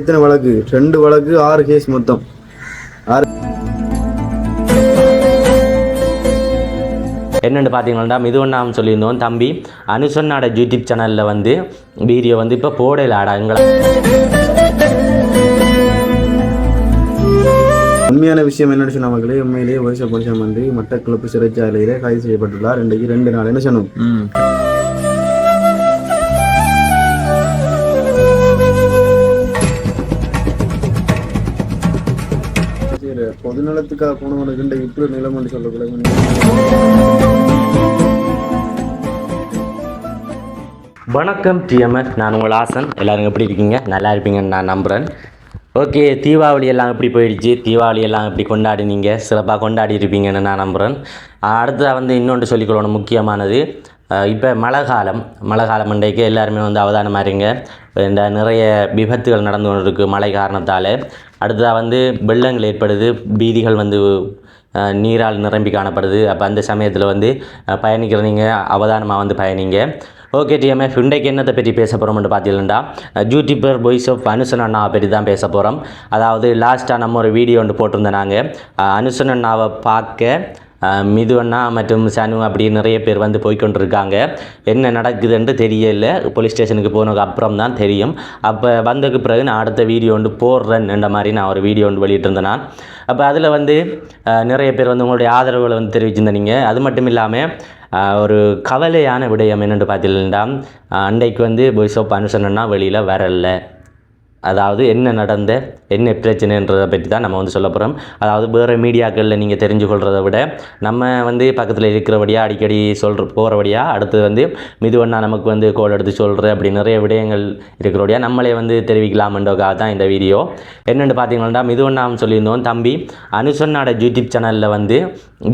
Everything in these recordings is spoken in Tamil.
எத்தனை வழக்கு? ரெண்டு வழக்கு ஆறு கேஸ் மொத்தம். ஆறு என்னென்னு பார்த்தீங்கன்னா இது ஒன்றாம் சொல்லியிருந்தோம். தம்பி அனுசன்னாட யூடியூப் சேனலில் வந்து வீடியோ வந்து இப்போ போடல ஆடா எங்களை. உண்மையான விஷயம் என்னன்னு சொன்ன மக்களே உண்மையிலேயே வயசு புருஷன் வந்து மட்டக்களப்பு சிறைச்சாலையில கைது செய்யப்பட்டுள்ளார். இன்றைக்கு ரெண்டு நாள் என்ன சொன்னோம்? பொதுநலத்துக்காக போனவனுக்கு இன்றைக்கு இப்படி நிலைமைன்னு சொல்லக்கூடாது வணக்கம் டிஎம்எஃப். நான் உங்கள் ஆசன். எல்லாரும் எப்படி இருக்கீங்க? நல்லா இருப்பீங்கன்னு நான் நம்புகிறேன் ஓகே தீபாவளி எல்லாம் எப்படி போயிடுச்சு? தீபாவளி எல்லாம் எப்படி கொண்டாடினீங்க? சிறப்பாக கொண்டாடி இருப்பீங்கன்னு நான் நம்புகிறேன் அடுத்ததாக வந்து இன்னொன்று சொல்லிக்கொள்ளணும் முக்கியமானது இப்போ மழை காலம். மழை காலம் இன்றைக்கு எல்லாருமே வந்து அவதானமாக இருங்க. இந்த நிறைய விபத்துகள் நடந்து கொண்டு இருக்குது மழை காரணத்தால். அடுத்ததாக வந்து வெள்ளங்கள் ஏற்படுது வீதிகள் வந்து நீரால் நிரம்பி காணப்படுது. அப்போ அந்த சமயத்தில் வந்து பயணிக்கிற நீங்கள் அவதானமாக வந்து பயணிங்க. ஓகே டிஎம்எஃப் இன்றைக்கு என்னத்தை பற்றி பேச போகிறோம்னு பார்த்தீங்கன்னா யூடியூபர் பாய்ஸ் ஆஃப் அனுசன் அண்ணாவை பற்றி தான் பேச போகிறோம் அதாவது லாஸ்ட்டாக நம்ம ஒரு வீடியோ ஒன்று போட்டிருந்தோம் நாங்கள் அனுசன் அண்ணாவை பார்க்க மிதுவண்ணா மற்றும் சனு அப்படி நிறைய பேர் வந்து போய்க்கொண்டிருக்காங்க. என்ன நடக்குதுன்ட்டு தெரியல. போலீஸ் ஸ்டேஷனுக்கு போனதுக்கு அப்புறம் தான் தெரியும். அப்போ வந்ததுக்கு பிறகு நான் அடுத்த வீடியோ ஒன்று போடுறேன்ன்ற மாதிரி நான் ஒரு வீடியோ ஒன்று வெளியிட்டிருந்தேன் நான். அப்போ அதில் வந்து நிறைய பேர் வந்து உங்களுடைய ஆதரவுகளை வந்து தெரிவிச்சிருந்தீங்க அது மட்டும் இல்லாமல் ஒரு கவலையான விடயம் என்னென்று பார்த்தீங்கன்னா அன்றைக்கு வந்து பாய்ஸ் ஆஃப் அனுசனா வெளியில் வரல. அதாவது என்ன நடந்த என்ன பிரச்சனைன்றதை பற்றி தான் நம்ம வந்து சொல்ல போகிறோம் அதாவது வேறு மீடியாக்களில் நீங்கள் தெரிஞ்சு கொள்கிறத விட நம்ம வந்து பக்கத்தில் இருக்கிறபடியாக அடிக்கடி சொல்கிற போகிறபடியாக அடுத்து வந்து மிதுவண்ணா நமக்கு வந்து கோல் எடுத்து சொல்கிற அப்படி நிறைய விடயங்கள் இருக்கிறபடியாக நம்மளே வந்து தெரிவிக்கலாம்ன்றதுக்காக தான் இந்த வீடியோ. என்னென்னு பார்த்தீங்கன்னா மிதுவண்ணாம் சொல்லியிருந்தோம் தம்பி அனுசன்னாட யூடியூப் சேனலில் வந்து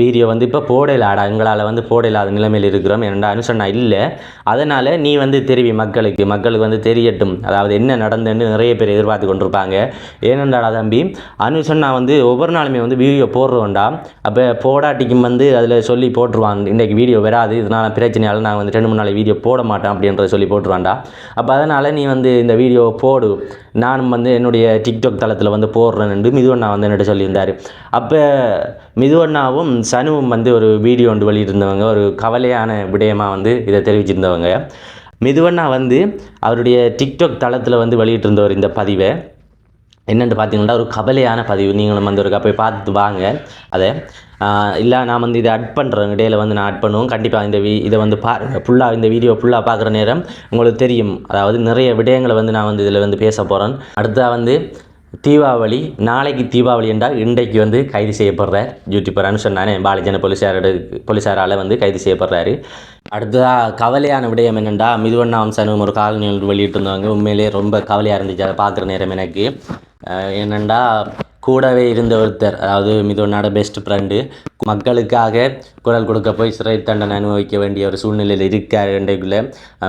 வீடியோ வந்து இப்போ போடலாடா எங்களால் வந்து போடலாத நிலைமையில் இருக்கிறோம். ஏன்னா அனுசன்னா இல்லை. அதனால் நீ வந்து தெரிவி மக்களுக்கு மக்களுக்கு வந்து தெரியட்டும். அதாவது என்ன நடந்ததுன்னு நிறைய பேர் எதிர்பார்த்து கொண்டிருப்பாங்க. ஏனென்றாடா தம்பி அனுஷன் நான் வந்து ஒவ்வொரு நாளுமே வந்து வீடியோ போடுறோண்டா அப்போ போடாட்டிக்கும் வந்து அதில் சொல்லி போட்டுருவான் இன்றைக்கி வீடியோ வராது இதனால் பிரச்சனையால் நான் வந்து ரெண்டு மூணு நாள் வீடியோ போட மாட்டேன் அப்படின்றத சொல்லி போட்டுருவான்டா. அப்போ அதனால் நீ வந்து இந்த வீடியோ போடு. நானும் வந்து என்னுடைய டிக்டாக் தளத்தில் வந்து போடுறேன்னு மிதுவண்ணா வந்து என்கிட்ட சொல்லியிருந்தார். அப்போ மிதுவண்ணாவும் சனுவும் வந்து ஒரு வீடியோ ஒன்று வெளியிட்டிருந்தவங்க ஒரு கவலையான விடயமாக வந்து இதை தெரிவிச்சிருந்தவங்க. மெதுவண்ணா வந்து அவருடைய டிக்டாக் தளத்தில் வந்து வெளியிட்டிருந்தவர் இந்த பதிவை. என்னென்னு பார்த்தீங்கன்னா ஒரு கவலையான பதிவு. நீங்களும் வந்து ஒரு போய் பார்த்து வாங்க. அதை இல்லை நான் வந்து இதை அட் பண்ணுறேன் இடையில வந்து நான் அட் பண்ணுவோம். கண்டிப்பாக இந்த வீ இதை வந்து பாருங்கள் ஃபுல்லாக இந்த வீடியோ ஃபுல்லாக பார்க்குற நேரம் உங்களுக்கு தெரியும். அதாவது நிறைய விடயங்களை வந்து நான் வந்து இதில் வந்து பேச போகிறேன் அடுத்ததாக வந்து தீபாவளி நாளைக்கு தீபாவளி என்றால் இன்றைக்கு வந்து கைது செய்யப்படுற யூடியூபர் அனுஷன் நானே பாலிஜன போலீஸாரோட போலீஸாரால் வந்து கைது செய்யப்படுறாரு. அடுத்ததாக கவலையான விடயம் என்னென்னா மிதுவண்ணா வம்சனும் ஒரு காலநிலை வெளியிட்டிருந்தாங்க. வெளியிட்டிருந்தவங்க உண்மையிலேயே ரொம்ப கவலையாக இருந்துச்சு. அதை பார்க்குற நேரம் எனக்கு. என்னென்னா கூடவே இருந்த ஒருத்தர் அதாவது மிதுவண்ணாட பெஸ்ட் ஃப்ரெண்டு மக்களுக்காக குரல் கொடுக்க போய் சிறை தண்டனை அனுபவிக்க வேண்டிய ஒரு சூழ்நிலையில் இருக்கார் இன்றைக்குள்ளே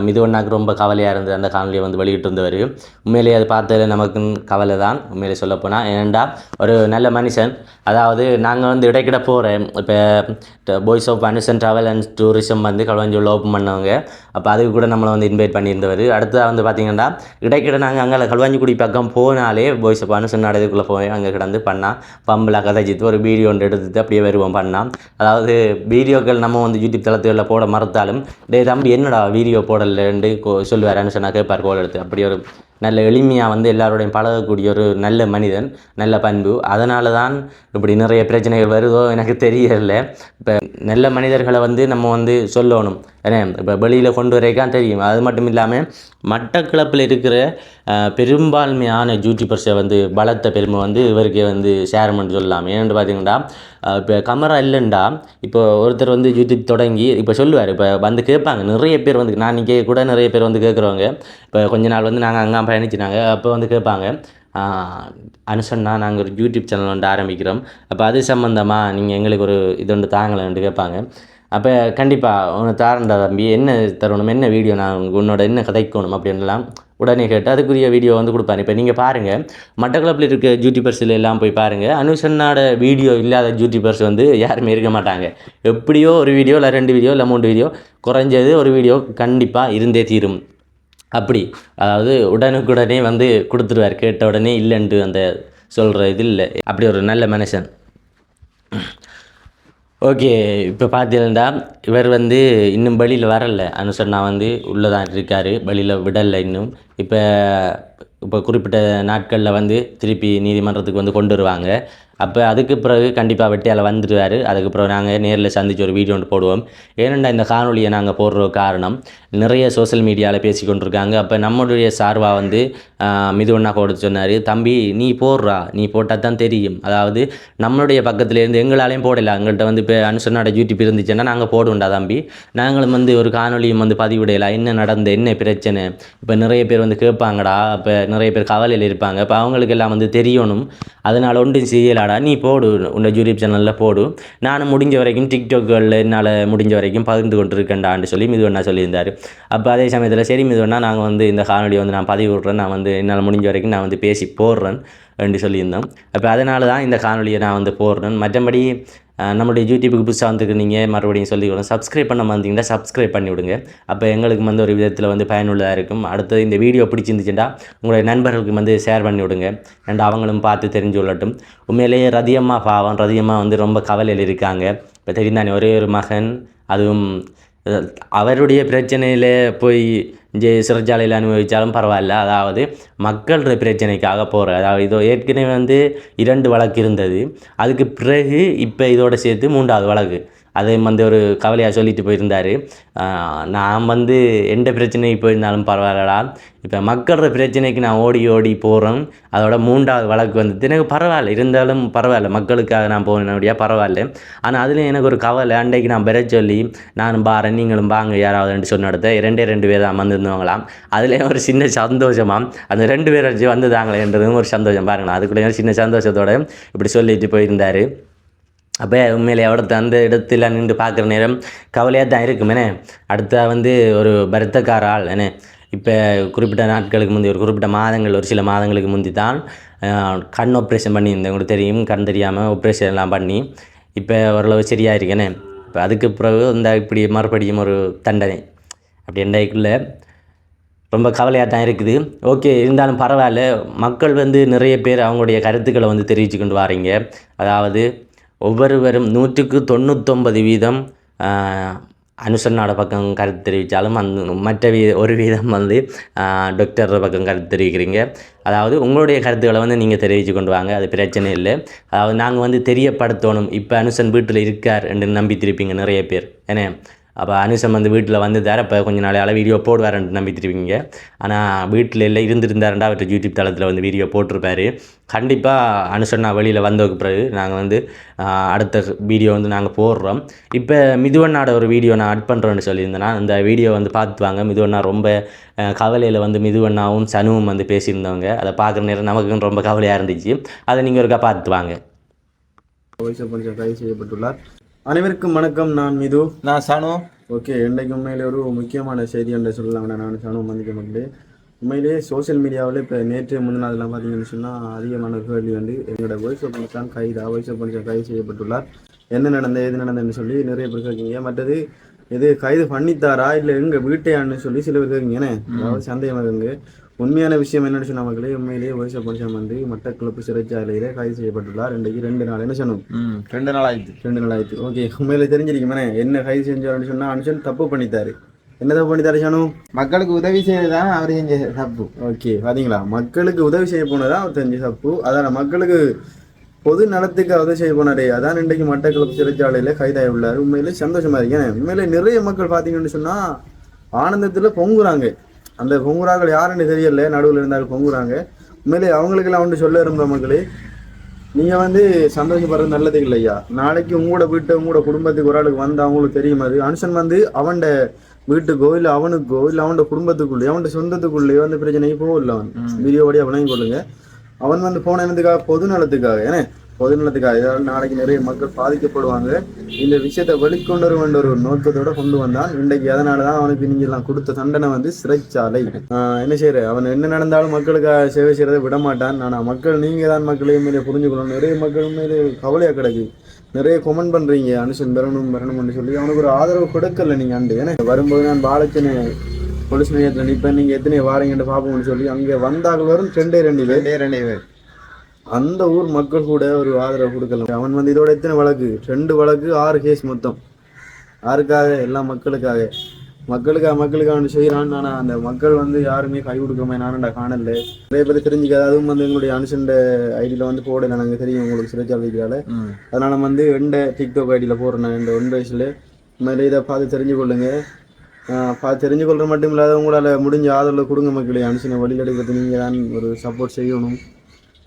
மிதுவண்ணாக்கு ரொம்ப கவலையாக இருந்தது. அந்த காணொலியை வந்து வெளியிட்டிருந்தவர். உண்மையிலேயே அது பார்த்ததில் நமக்கு கவலை தான். உண்மையிலே சொல்லப்போனால் ஏன்டா ஒரு நல்ல மனுஷன். அதாவது நாங்கள் வந்து இடைக்கிட போகிறேன் இப்போ boys of Anusan travel and tourism வந்து களவஞ்சூரில் ஓப்பன் பண்ணவங்க. அப்போ அதுக்கு கூட நம்மளை வந்து இன்வைட் பண்ணியிருந்தவர். அடுத்ததாக வந்து பார்த்தீங்கன்னா இடைக்கிட நாங்கள் அங்கே கல்வாஞ்சிக்குடி பக்கம் போனாலே பாய்ஸ் ஆஃப் அனுசன் இதுக்குள்ளே போய் அங்கே கிடந்து பண்ணால் பம்பில் கதைச்சித்து ஒரு வீடியோ ஒன்று எடுத்துட்டு அப்படியே வருவோம் பண்ணால் அதாவது வீடியோக்கள் நம்ம வந்து யூடியூப் தளத்துகளில் போட மறுத்தாலும் டே தம்பி என்னடா வீடியோ போடலன்ட்டு கோ- சொல்லுவார் அனுசனா கேட்பார் கோல் எடுத்து. அப்படி ஒரு நல்ல எளிமையாக வந்து எல்லாரோடையும் பழகக்கூடிய ஒரு நல்ல மனிதன் நல்ல பண்பு. அதனால தான் இப்படி நிறைய பிரச்சனைகள் வருதோ எனக்கு தெரியல. இப்போ நல்ல மனிதர்களை வந்து நம்ம வந்து சொல்லணும். ஏன்னா இப்போ வெளியில் கொண்டு வரைக்கான் தெரியும். அது மட்டும் இல்லாமல் மட்டக்கிளப்பில் இருக்கிற பெரும்பான்மையான பெரும்பான்மையான பர்ஸை வந்து பலத்த பெருமை வந்து இவருக்கே வந்து ஷேர் பண்ணி சொல்லலாம். ஏன்னு பார்த்தீங்கன்னா இப்போ கமரா இல்லைண்டா. இப்போ ஒருத்தர் வந்து யூடியூப் தொடங்கி இப்போ சொல்லுவார் இப்போ வந்து கேட்பாங்க நிறைய பேர் வந்து நான் இன்றைக்கி கூட நிறைய பேர் வந்து கேட்குறவங்க. இப்போ கொஞ்ச நாள் வந்து நாங்கள் அங்கே பயணிச்சினாங்க அப்போ வந்து கேட்பாங்க அனுசன்னா நாங்கள் ஒரு யூடியூப் சேனல் வந்து ஆரம்பிக்கிறோம். அப்போ அது சம்மந்தமாக நீங்கள் எங்களுக்கு ஒரு இது ஒன்று தாங்களேன்ட்டு கேட்பாங்க. அப்போ கண்டிப்பாக உனக்கு தாரண்டா தம்பி என்ன தரணும் என்ன வீடியோ நான் உன்னோட என்ன கதைக்கணும் அப்படின்லாம் உடனே கேட்டு அதுக்குரிய வீடியோ வந்து கொடுப்பாரு. இப்போ நீங்கள் பாருங்கள் மட்டக்களப்பில் இருக்க யூடியூபர்ஸில் எல்லாம் போய் பாருங்கள் அனுஷன்னாட வீடியோ இல்லாத யூடியூபர்ஸ் வந்து யாருமே இருக்க மாட்டாங்க. எப்படியோ ஒரு வீடியோ இல்லை ரெண்டு வீடியோ இல்லை மூணு வீடியோ குறைஞ்சது ஒரு வீடியோ கண்டிப்பாக இருந்தே தீரும். அப்படி அதாவது உடனுக்குடனே வந்து கொடுத்துருவார். கேட்ட உடனே இல்லைன்ட்டு அந்த சொல்கிற இது இல்லை. அப்படி ஒரு நல்ல மனுஷன். ஓகே இப்போ பார்த்தீங்கன்னா இவர் வந்து இன்னும் வெளியில் வரல. அனுசரணா வந்து உள்ளே தான் இருக்கார் வெளியில் விடலை இன்னும். இப்போ இப்போ குறிப்பிட்ட நாட்களில் வந்து திருப்பி நீதிமன்றத்துக்கு வந்து கொண்டு வருவாங்க. அப்போ அதுக்கு பிறகு கண்டிப்பாக வெட்டியால் வந்துடுவார் அதுக்கு பிறகு நாங்கள் நேரில் சந்தித்து ஒரு வீடியோ ஒன்று போடுவோம். ஏனெண்டா இந்த காணொலியை நாங்கள் போடுற காரணம் நிறைய சோஷியல் மீடியாவில் பேசி கொண்டிருக்காங்க. அப்போ நம்மளுடைய சார்பாக வந்து மிதுவண்ணா கொடுத்து சொன்னார் தம்பி நீ போடுறா. நீ போட்டால் தான் தெரியும். அதாவது நம்மளுடைய பக்கத்துலேருந்து எங்களாலையும் போடலாம் எங்கள்கிட்ட வந்து இப்போ அனுசரணோட யூடியூப் இருந்துச்சுன்னா நாங்கள் போடுவோம்டா தம்பி. நாங்களும் வந்து ஒரு காணொலியும் வந்து பதிவிடலாம் என்ன நடந்த என்ன பிரச்சனை? இப்போ நிறைய பேர் வந்து கேட்பாங்கடா. இப்போ நிறைய பேர் கவலையில் இருப்பாங்க. இப்போ அவங்களுக்கு எல்லாம் வந்து தெரியணும். அதனால் ஒன்றும் செய்யலாடா நீ போடு உன்னை யூடியூப் சேனலில் போடு. நானும் முடிஞ்ச வரைக்கும் டிக்டாக்களில் என்னால் முடிஞ்ச வரைக்கும் பகிர்ந்து கொண்டிருக்கேன்டான்னு சொல்லி மிதுவண்ணா சொல்லியிருந்தார். அப்போ அதே சமயத்தில் சரி மிதுவண்ணா நாங்கள் வந்து இந்த காணொலியை வந்து நான் பதிவு விட்றேன். நான் வந்து என்னால் முடிஞ்ச வரைக்கும் நான் வந்து பேசி போடுறேன். என்று சொல்லியிருந்தோம். அப்போ அதனால தான் இந்த காணொலியை நான் வந்து போடுறேன். மற்றபடி நம்மளுடைய யூடியூபுக்கு புதுசாக வந்துருக்கீங்க மறுபடியும் சொல்லிக்கிறோம் சப்ஸ்கிரைப் பண்ண வந்தீங்கன்னா சப்ஸ்கிரைப் பண்ணி விடுங்க. அப்போ எங்களுக்கு வந்து ஒரு விதத்தில் வந்து பயனுள்ளதாக இருக்கும். அடுத்தது இந்த வீடியோ பிடிச்சிருந்துச்சுன்னா உங்களுடைய நண்பர்களுக்கு வந்து ஷேர் பண்ணி விடுங்க. அண்ட் அவங்களும் பார்த்து தெரிஞ்சு கொள்ளட்டும். உண்மையிலேயே ரதியம்மா பாவம். ரதியம்மா வந்து ரொம்ப கவலையில் இருக்காங்க. இப்போ தெரிந்தானே ஒரே ஒரு மகன் அதுவும் அவருடைய பிரச்சனையில் போய் இங்கே சிறைச்சாலையில் அனுபவித்தாலும் பரவாயில்ல. அதாவது மக்களோட பிரச்சனைக்காக போகிற அதாவது இதோ ஏற்கனவே வந்து இரண்டு வழக்கு இருந்தது. அதுக்கு பிறகு இப்போ இதோடு சேர்த்து மூன்றாவது வழக்கு. அது வந்து ஒரு கவலையாக சொல்லிட்டு போயிருந்தார். நான் வந்து எந்த பிரச்சனைக்கு போயிருந்தாலும் பரவாயில்லடா. இப்போ மக்களோட பிரச்சனைக்கு நான் ஓடி ஓடி போகிறேன் அதோட மூன்றாவது வழக்கு வந்து எனக்கு பரவாயில்ல. இருந்தாலும் பரவாயில்ல. மக்களுக்காக நான் போனபடியாக பரவாயில்ல. ஆனால் அதுலேயும் எனக்கு ஒரு கவலை. அன்றைக்கு நான் பெற சொல்லி நானும் பாரு நீங்களும் வாங்க யாராவது சொன்ன இடத்த. ரெண்டே ரெண்டு பேர் தான் வந்திருந்தவங்களாம். அதுலேயும் ஒரு சின்ன சந்தோஷமாக அந்த ரெண்டு பேர் வச்சு வந்ததாங்களேன்றதும் ஒரு சந்தோஷம். பாருங்களேன். அதுக்குள்ளேயும் சின்ன சந்தோஷத்தோட இப்படி சொல்லிட்டு போயிருந்தார். அப்போ உண்மையிலே அவடத்த அந்த இடத்துல நின்று பார்க்குற நேரம் கவலையாக தான் இருக்குமேனே அடுத்த வந்து ஒரு பரத்தக்கார ஆள் என்ன? இப்போ குறிப்பிட்ட நாட்களுக்கு முந்தி ஒரு குறிப்பிட்ட மாதங்கள் ஒரு சில மாதங்களுக்கு முந்தி தான் கண் ஆப்ரேஷன் பண்ணியிருந்தேன் உங்களுக்கு தெரியும் கண் தெரியாமல் ஆப்ரேஷன் எல்லாம் பண்ணி இப்போ ஓரளவு சரியாக இருக்கேனே இப்போ அதுக்கு பிறகு இந்த இப்படி மறுபடியும் ஒரு தண்டனை. அப்படி என்றைக்குள்ள ரொம்ப கவலையாக தான் இருக்குது. ஓகே இருந்தாலும் பரவாயில்ல. மக்கள் வந்து நிறைய பேர் அவங்களுடைய கருத்துக்களை வந்து தெரிவித்து கொண்டு வரீங்க. அதாவது ஒவ்வொருவரும் நூற்றுக்கு தொண்ணூத்தொம்பது வீதம் அனுசன்னோட அனுசரணோட பக்கம் கருத்து தெரிவித்தாலும் அந்த மற்ற வீ ஒரு வீதம் வந்து டாக்டர் பக்கம் கருத்து தெரிவிக்கிறீங்க. அதாவது உங்களுடைய கருத்துக்களை வந்து நீங்கள் தெரிவித்து கொண்டு வாங்க அது பிரச்சனை இல்லை. அதாவது நாங்கள் வந்து தெரியப்படுத்தணும் இப்போ அனுசன் வீட்டில் இருக்கார் என்று நம்பி திருப்பீங்க நிறைய பேர் ஏன்னா அப்போ அனுஷம் வந்து வீட்டில் வந்து வந்துட்டார். அப்போ கொஞ்சம் நாளையால் வீடியோ போடுவாருன்ட்டு நம்பிட்டுருப்பீங்க ஆனால் வீட்டில் இல்லை இருந்திருந்தாருண்டா அவர் யூடியூப் தளத்தில் வந்து வீடியோ போட்டிருப்பாரு. கண்டிப்பாக அனுஷன் நான் வெளியில் வந்ததுக்கு பிறகு நாங்கள் வந்து அடுத்த வீடியோ வந்து நாங்கள் போடுறோம். இப்போ மிதுவண்ணாட ஒரு வீடியோ நான் அட் பண்ணுறேன்னு சொல்லியிருந்தேன்னா அந்த வீடியோ வந்து பார்த்துவாங்க மிதுவண்ணா ரொம்ப கவலையில் வந்து மிதுவண்ணாவும் சனுவும் வந்து பேசியிருந்தவங்க. அதை பார்க்குற நேரம் நமக்கும் ரொம்ப கவலையாக இருந்துச்சு. அதை நீங்கள் ஒருக்கா பார்த்து வாங்க வயசு செய்யப்பட்டுள்ளார். அனைவருக்கும் வணக்கம். நான் மிது. நான் சனு. ஓகே இன்றைக்கு உண்மையிலே ஒரு முக்கியமான செய்தி என்று சொல்லலாம் நான் சனு மந்திக்க மாட்டேன் உண்மையிலேயே சோஷியல் மீடியாவில் இப்போ நேற்று முன்னாடிலாம் பார்த்தீங்கன்னு சொன்னால் அதிகமான கேள்வி வந்து எங்களோட வாய்ஸ் ஓப்பன்ஸ் தான் கைதா வாய்ஸ் ஓப்பன்ஸ் கைது செய்யப்பட்டுள்ளார். என்ன நடந்தது எது நடந்ததுன்னு சொல்லி நிறைய பேர் கேட்குறீங்க. மற்றது இது கைது பண்ணித்தாரா இல்லை எங்கள் வீட்டையான்னு சொல்லி சில பேர் கேட்குறீங்க. என்ன? அதாவது சந்தேகம் இருக்குங்க உண்மையான விஷயம் என்னன்னு சொன்ன மக்களே உண்மையிலேயே வாய்ஸ் ஓப்பன்ஸ் வந்து மட்டக்களப்பு சிறைச்சாலையில் கைது செய்யப்பட்டுள்ளார். இன்றைக்கு ரெண்டு நாள் என்ன சொன்னோம்? ரெண்டு நாள் ஆயிடுச்சு. ரெண்டு நாள் ஆயிடுச்சு. ஓகே உண்மையில தெரிஞ்சிருக்குமே என்ன கைது செஞ்சாருன்னு சொன்னா அனுஷன் தப்பு பண்ணிட்டாரு. என்ன தப்பு பண்ணிட்டாரு ஷானு? மக்களுக்கு உதவி செய்யறதுதான் அவர் செஞ்ச தப்பு. ஓகே பாத்தீங்களா? மக்களுக்கு உதவி செய்ய போனதா அவர் செஞ்ச தப்பு. அதான் மக்களுக்கு பொது நலத்துக்கு உதவி செய்ய போனாரே. அதான் இன்றைக்கு மட்டக்களப்பு சிறைச்சாலையில கைதாகி உள்ளாரு உண்மையிலே சந்தோஷமா இருக்கேன் உண்மையிலே நிறைய மக்கள் பாத்தீங்கன்னு சொன்னா ஆனந்தத்துல பொங்குறாங்க. அந்த பொங்குறாங்கள் யாருன்னு தெரியல நடுவில் இருந்தாலும் பொங்குறாங்க. உண்மையிலே அவங்களுக்கெல்லாம் ஒன்று சொல்ல இருந்த மக்களே நீங்க வந்து சந்தோஷப்படுறது நல்லது இல்லையா நாளைக்கு உங்களோட வீட்டு உங்களோட குடும்பத்துக்கு ஒரு ஆளுக்கு வந்து அவங்களுக்கு தெரியும் அது? அனுஷன் வந்து அவன்ட வீட்டுக்கோ இல்ல அவனுக்கோ இல்ல அவனோட குடும்பத்துக்குள்ளேயோ அவனோட சொந்தத்துக்குள்ளேயோ அந்த பிரச்சனைக்கு போகல அவன். வீடியோ வழியா விளங்கி கொள்ளுங்க. அவன் வந்து போன என்னதுக்காக பொது நலத்துக்காக. ஏன்னா பொது நலத்துக்காக நாளைக்கு நிறைய மக்கள் பாதிக்கப்படுவாங்க. இந்த விஷயத்தை வெளிக்கொண்டு வர வேண்டிய ஒரு நோக்கத்தோட கொண்டு வந்தான். இன்றைக்கு அதனால தான் அவனுக்கு நீங்க எல்லாம் கொடுத்த தண்டனை வந்து சிறைச்சாலை. என்ன செய்யற அவன் என்ன நடந்தாலும் மக்களுக்காக சேவை செய்யறதை விட மாட்டான் ஆனால் மக்கள் நீங்க தான் மக்களை மேலே புரிஞ்சுக்கணும். நிறைய மக்கள் மேலே கவலையா கிடக்கு. நிறைய கொமெண்ட் பண்றீங்க. அனுஷன் பெறணும் பெறணும்னு சொல்லி அவனுக்கு ஒரு ஆதரவு கொடுக்கல நீங்க அண்டு ஏன்னா வரும்போது நான் பாலச்சனை போலீஸ் நிலையத்தில் நிற்பேன் நீங்கள் எத்தனை வாரீங்கன்னு பார்ப்போம்னு சொல்லி அங்கே வந்தாக்கள் வரும் ரெண்டே ரெண்டு பேர். ரெண்டே ரெண்டே பேர். அந்த ஊர் மக்கள் கூட ஒரு ஆதரவு கொடுக்கல. அவன் வந்து இதோட எத்தனை வழக்கு? ரெண்டு வழக்கு ஆறு கேஸ் மொத்தம். யாருக்காக? எல்லா மக்களுக்காக. மக்களுக்காக மக்களுக்காக செய்கிறான். ஆனால் அந்த மக்கள் வந்து யாருமே கை கொடுக்காம நானண்டா காணல. நிறைய பேர் தெரிஞ்சுக்காது அதுவும் வந்து எங்களுடைய அனுசண்ட ஐடியில் வந்து போடல. நாங்கள் தெரியும் உங்களுக்கு சிறைச்சாலை வைக்கிறால அதனால் வந்து எந்த டிக்டாக் ஐடியில் போடுறேன் இந்த ஒன் வயசில் மாதிரி இதை பார்த்து தெரிஞ்சு கொள்ளுங்க பார்த்து தெரிஞ்சு கொள்ற மட்டும் இல்லாத உங்களால் முடிஞ்ச ஆதரவு கொடுங்க மக்களே. அனுசனை வழியில் எடுக்கிறது நீங்கள் தான் ஒரு சப்போர்ட் செய்யணும்.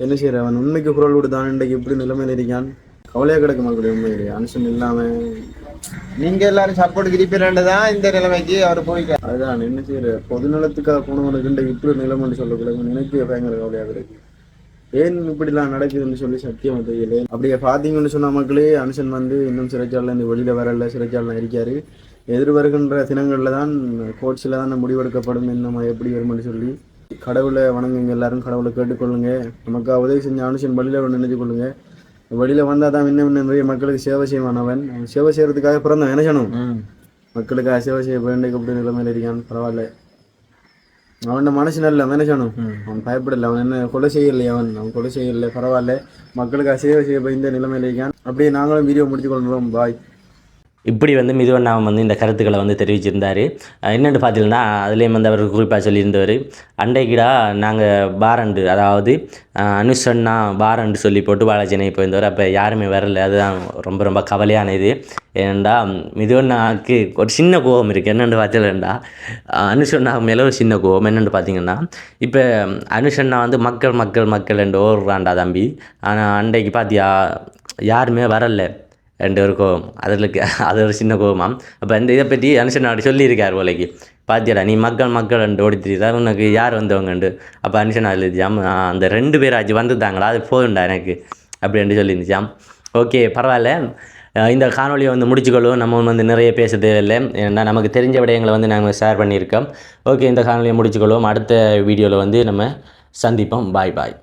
என்ன செய்யற? அவன் உண்மைக்கு குரல் கொடுத்தான் இன்றைக்கு இப்படி நிலைமையில் இருக்கான். கவலையாக கிடக்கு மக்களே உண்மையிலே. அனுசன் இல்லாமல் நீங்க எல்லாரும் சப்போர்ட் கிரிப்பிரண்டு தான் இந்த நிலைமைக்கு அவர் போய்க்க அதுதான் என்ன செய்யற? பொது நலத்துக்காக போனவனுக்கு இன்றைக்கு இப்படி நிலைமைன்னு சொல்லக்கூடாது. எனக்கு பயங்கர கவலையாக இருக்கு. ஏன் இப்படிலாம் நடக்குதுன்னு சொல்லி சத்தியமா தெரியல. அப்படியே பார்த்தீங்கன்னு சொன்ன மக்களே அனுசன் வந்து இன்னும் சிறைச்சாலையில் இந்த வெளியில் வரல சிறைச்சாலையில் இருக்காரு. எதிர்வருகின்ற தினங்களில் தான் கோர்ட்ஸில் தான் முடிவெடுக்கப்படும் என்ன எப்படி வரும்னு சொல்லி கடவுளை வணங்குங்க எல்லாரும் கடவுளை கேட்டுக்கொள்ளுங்க. நமக்கு உதவி செஞ்ச அனுசன் வழியில் நினைச்சு கொள்ளுங்க. வழியில் வந்தால் தான் இன்னும் இன்னும் நிறைய மக்களுக்கு சேவை செய்வானவன் அவன். சேவை செய்யறதுக்காக பிறந்தவன் என்ன செய்யணும்? ம். மக்களுக்கு சேவை செய்ய வேண்டிய அப்படி நிலைமையில் இருக்கான். பரவாயில்ல. அவன் அவன் என்ன செய்யணும்? அவன் பயப்படல. அவன் என்ன கொலை செய்யலை? அவன் அவன் கொலை செய்யல. பரவாயில்ல. மக்களுக்கு சேவை செய்ய பயந்த நிலைமையில் இருக்கான். அப்படியே நாங்களும் வீடியோ முடிச்சு கொள்கிறோம். பாய் இப்படி வந்து மிதுவண்ணாமம் வந்து இந்த கருத்துக்களை வந்து தெரிவிச்சிருந்தார். என்னென்னு பார்த்தீங்கன்னா அதுலேயும் வந்து அவர் குறிப்பாக சொல்லியிருந்தவர் அண்டைக்கிடா நாங்கள் பாரண்டு அதாவது அனுஷன்னா பாரண்டு சொல்லி போட்டு பாலாஜினை போயிருந்தவர். அப்போ யாருமே வரல. அதுதான் ரொம்ப ரொம்ப கவலையான இது. ஏன்டா மிதுவண்ணாக்கு ஒரு சின்ன கோபம் இருக்குது என்னென்னு பார்த்தீங்கன்னா அனுஷண்ணா மேலே ஒரு சின்ன கோபம். என்னென்னு பார்த்தீங்கன்னா இப்போ அனுஷன்னா வந்து மக்கள் மக்கள் மக்கள் என்று ஓடுறான்டா தம்பி. ஆனால் அண்டைக்கு பார்த்தியா யாருமே வரல. ரெண்டு ஒரு கோபம் அதில் அது ஒரு சின்ன கோபமாக அப்போ இந்த இதை பற்றி அனுஷன் நாடு சொல்லியிருக்கார் போலைக்கு. பாத்தியாடா நீ மக்கள் மக்கள் ரெண்டு ஓடித்திரிதா உனக்கு யார் வந்தவங்கண்டு? அப்போ அனுஷன் நாடு எழுதிச்சாம் அந்த ரெண்டு பேராச்சும் வந்துட்டாங்களா? அது போதும்டா எனக்கு அப்படின்ட்டு சொல்லியிருந்துச்சாம் ஓகே பரவாயில்ல. இந்த காணொலியை வந்து முடிச்சுக்கொள்வோம். நம்ம வந்து நிறைய பேச தேவையில்லை. ஏன்னா நமக்கு தெரிஞ்ச விடயங்களை வந்து நாங்கள் ஷேர் பண்ணியிருக்கோம். ஓகே இந்த காணொலியை முடிச்சுக்கொள்வோம். அடுத்த வீடியோவில் வந்து நம்ம சந்திப்போம். பாய் பாய்